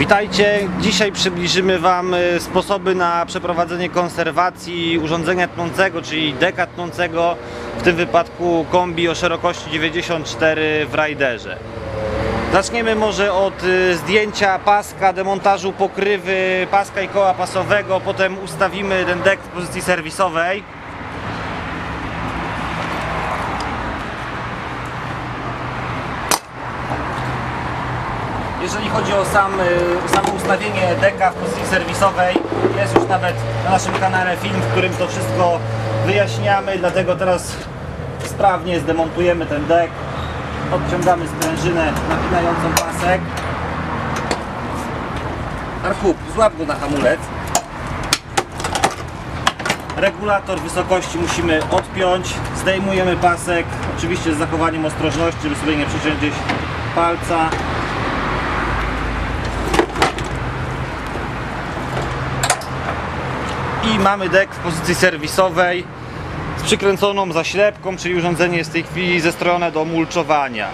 Witajcie, dzisiaj przybliżymy Wam y, sposoby na przeprowadzenie konserwacji urządzenia tnącego, czyli deka tnącego, w tym wypadku kombi o szerokości 94 w Raiderze. Zaczniemy może od y, zdjęcia paska, demontażu pokrywy paska i koła pasowego, potem ustawimy ten dek w pozycji serwisowej. Jeżeli chodzi o sam, y, samo ustawienie deka w pozycji serwisowej, jest już nawet na naszym kanale film, w którym to wszystko wyjaśniamy, dlatego teraz sprawnie zdemontujemy ten dek, odciągamy sprężynę napinającą pasek. Arkup, złap go na hamulec. Regulator wysokości musimy odpiąć, zdejmujemy pasek, oczywiście z zachowaniem ostrożności, żeby sobie nie przyciąć gdzieś palca. I mamy dek w pozycji serwisowej z przykręconą zaślepką, czyli urządzenie jest w tej chwili zestrojone do mulczowania.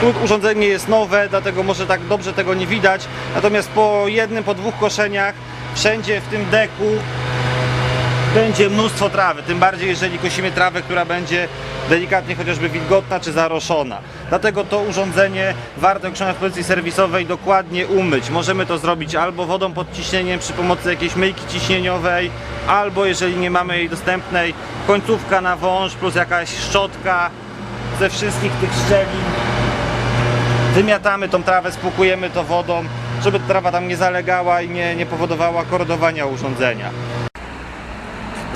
Tu urządzenie jest nowe, dlatego może tak dobrze tego nie widać, natomiast po jednym, po dwóch koszeniach wszędzie w tym deku będzie mnóstwo trawy, tym bardziej jeżeli kosimy trawę, która będzie delikatnie chociażby wilgotna czy zaroszona. Dlatego to urządzenie warto jak w pozycji serwisowej dokładnie umyć. Możemy to zrobić albo wodą pod ciśnieniem przy pomocy jakiejś myjki ciśnieniowej, albo jeżeli nie mamy jej dostępnej, końcówka na wąż plus jakaś szczotka ze wszystkich tych szczelin. Wymiatamy tą trawę, spłukujemy to wodą, żeby trawa tam nie zalegała i nie, nie powodowała korodowania urządzenia.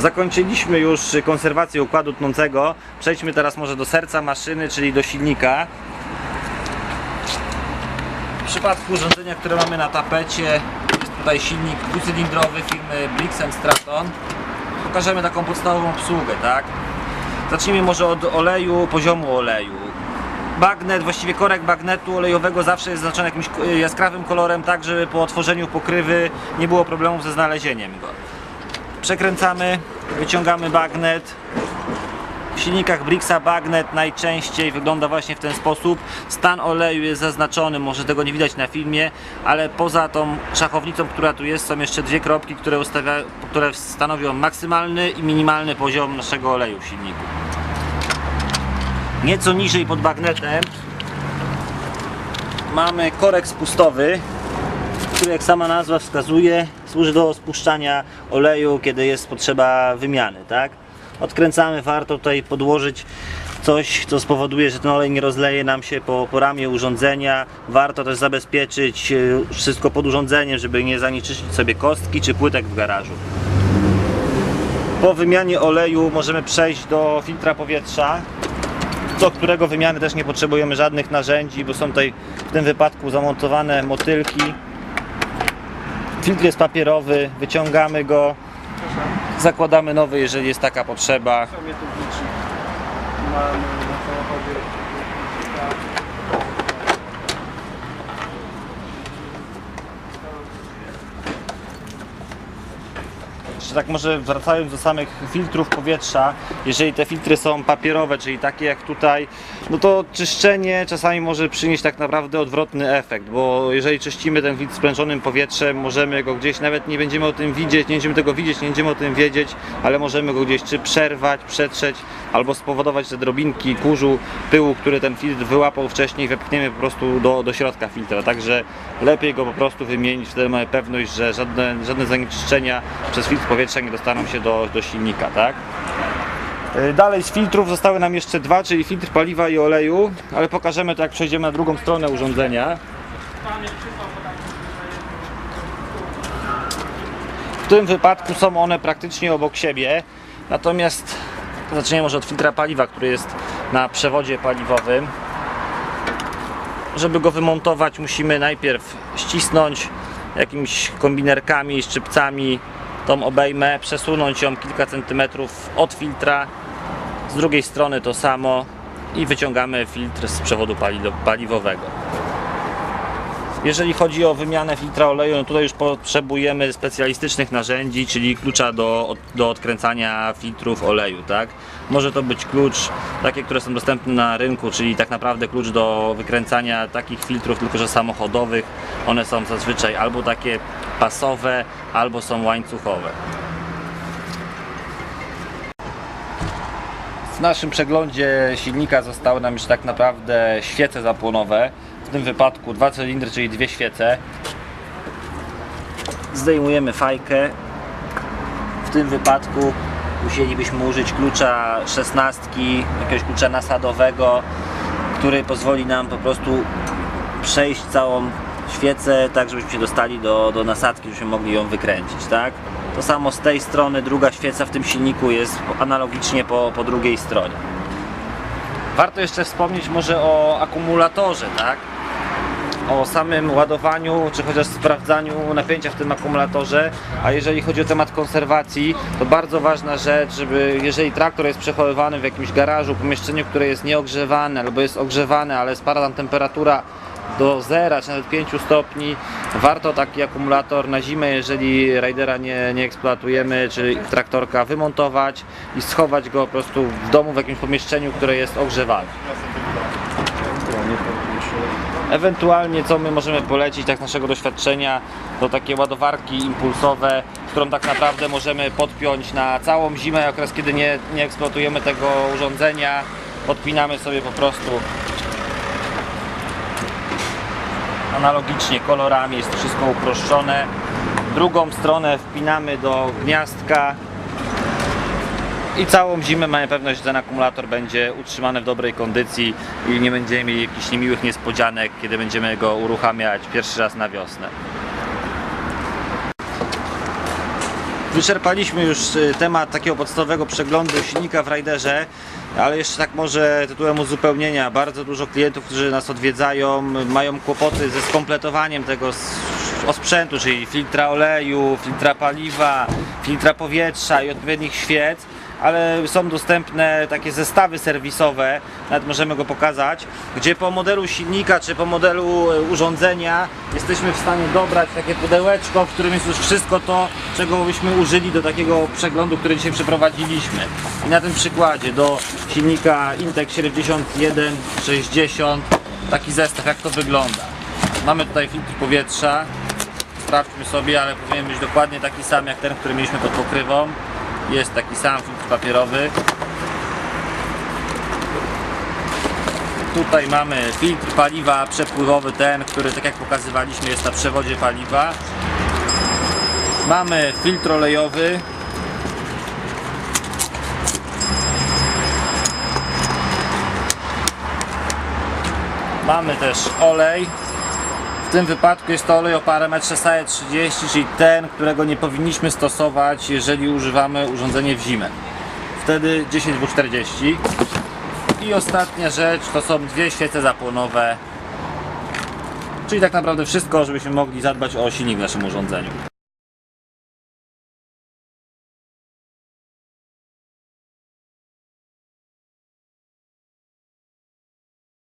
Zakończyliśmy już konserwację układu tnącego. Przejdźmy teraz może do serca maszyny, czyli do silnika. W przypadku urządzenia, które mamy na tapecie, jest tutaj silnik dwucylindrowy firmy Briggs Straton. Pokażemy taką podstawową obsługę, tak? Zacznijmy może od oleju, poziomu oleju. Bagnet, właściwie korek bagnetu olejowego zawsze jest zaznaczony jakimś jaskrawym kolorem, tak żeby po otworzeniu pokrywy nie było problemów ze znalezieniem go przekręcamy, wyciągamy bagnet. W silnikach Brixa bagnet najczęściej wygląda właśnie w ten sposób. Stan oleju jest zaznaczony, może tego nie widać na filmie, ale poza tą szachownicą, która tu jest, są jeszcze dwie kropki, które, ustawia, które stanowią maksymalny i minimalny poziom naszego oleju w silniku. Nieco niżej pod bagnetem mamy korek spustowy, który jak sama nazwa wskazuje służy do spuszczania oleju, kiedy jest potrzeba wymiany, tak? Odkręcamy, warto tutaj podłożyć coś, co spowoduje, że ten olej nie rozleje nam się po, po ramię urządzenia. Warto też zabezpieczyć e, wszystko pod urządzeniem, żeby nie zanieczyszczyć sobie kostki czy płytek w garażu. Po wymianie oleju możemy przejść do filtra powietrza, do którego wymiany też nie potrzebujemy żadnych narzędzi, bo są tutaj w tym wypadku zamontowane motylki. Filtr jest papierowy, wyciągamy go, zakładamy nowy, jeżeli jest taka potrzeba. Mamy na samochodzie. Jeszcze tak może wracając do samych filtrów powietrza, jeżeli te filtry są papierowe, czyli takie jak tutaj, no to czyszczenie czasami może przynieść tak naprawdę odwrotny efekt, bo jeżeli czyścimy ten filtr sprężonym powietrzem, możemy go gdzieś, nawet nie będziemy o tym widzieć, nie będziemy tego widzieć, nie będziemy o tym wiedzieć, ale możemy go gdzieś czy przerwać, przetrzeć, albo spowodować te drobinki kurzu, pyłu, który ten filtr wyłapał wcześniej, wepchniemy po prostu do, do środka filtra, także lepiej go po prostu wymienić, wtedy mamy pewność, że żadne, żadne zanieczyszczenia przez filtr powietrza nie dostaną się do, do silnika, tak? Yy, Dalej z filtrów zostały nam jeszcze dwa, czyli filtr paliwa i oleju, ale pokażemy to jak przejdziemy na drugą stronę urządzenia. W tym wypadku są one praktycznie obok siebie, natomiast zaczniemy może od filtra paliwa, który jest na przewodzie paliwowym. Żeby go wymontować musimy najpierw ścisnąć jakimiś kombinerkami, szczypcami tą obejmę, przesunąć ją kilka centymetrów od filtra. Z drugiej strony to samo i wyciągamy filtr z przewodu pali- paliwowego. Jeżeli chodzi o wymianę filtra oleju, no tutaj już potrzebujemy specjalistycznych narzędzi, czyli klucza do, do odkręcania filtrów oleju, tak? Może to być klucz, takie, które są dostępne na rynku, czyli tak naprawdę klucz do wykręcania takich filtrów, tylko że samochodowych. One są zazwyczaj albo takie pasowe, albo są łańcuchowe. W naszym przeglądzie silnika zostały nam już tak naprawdę świece zapłonowe. W tym wypadku dwa cylindry, czyli dwie świece. Zdejmujemy fajkę. W tym wypadku musielibyśmy użyć klucza 16, jakiegoś klucza nasadowego, który pozwoli nam po prostu przejść całą świecę, tak żebyśmy się dostali do, do nasadki, żebyśmy mogli ją wykręcić, tak? To samo z tej strony, druga świeca w tym silniku jest analogicznie po, po drugiej stronie. Warto jeszcze wspomnieć może o akumulatorze, tak? O samym ładowaniu, czy chociaż sprawdzaniu napięcia w tym akumulatorze, a jeżeli chodzi o temat konserwacji, to bardzo ważna rzecz, żeby jeżeli traktor jest przechowywany w jakimś garażu, pomieszczeniu, które jest nieogrzewane albo jest ogrzewane, ale spada tam temperatura do zera, czy nawet 5 stopni, warto taki akumulator na zimę, jeżeli rajdera nie, nie eksploatujemy, czy traktorka wymontować i schować go po prostu w domu, w jakimś pomieszczeniu, które jest ogrzewane. Ewentualnie co my możemy polecić tak z naszego doświadczenia to takie ładowarki impulsowe, którą tak naprawdę możemy podpiąć na całą zimę, okres kiedy nie, nie eksploatujemy tego urządzenia, podpinamy sobie po prostu. Analogicznie kolorami, jest wszystko uproszczone. Drugą stronę wpinamy do gniazdka i całą zimę mamy pewność, że ten akumulator będzie utrzymany w dobrej kondycji i nie będziemy mieli jakichś niemiłych niespodzianek, kiedy będziemy go uruchamiać pierwszy raz na wiosnę. Wyczerpaliśmy już y, temat takiego podstawowego przeglądu silnika w Raiderze, ale jeszcze tak może tytułem uzupełnienia. Bardzo dużo klientów, którzy nas odwiedzają, mają kłopoty ze skompletowaniem tego osprzętu, czyli filtra oleju, filtra paliwa, filtra powietrza i odpowiednich świec ale są dostępne takie zestawy serwisowe, nawet możemy go pokazać, gdzie po modelu silnika czy po modelu e, urządzenia jesteśmy w stanie dobrać takie pudełeczko, w którym jest już wszystko to, czego byśmy użyli do takiego przeglądu, który dzisiaj przeprowadziliśmy. I na tym przykładzie do silnika Intec 7160 taki zestaw, jak to wygląda. Mamy tutaj filtr powietrza, sprawdźmy sobie, ale powinien być dokładnie taki sam jak ten, który mieliśmy pod pokrywą. Jest taki sam filtr papierowy. Tutaj mamy filtr paliwa przepływowy, ten, który tak jak pokazywaliśmy jest na przewodzie paliwa. Mamy filtr olejowy. Mamy też olej. W tym wypadku jest to olej o parametrze SAE 30, czyli ten, którego nie powinniśmy stosować, jeżeli używamy urządzenie w zimę. Wtedy 10W40. I ostatnia rzecz to są dwie świece zapłonowe. Czyli tak naprawdę wszystko, żebyśmy mogli zadbać o silnik w naszym urządzeniu.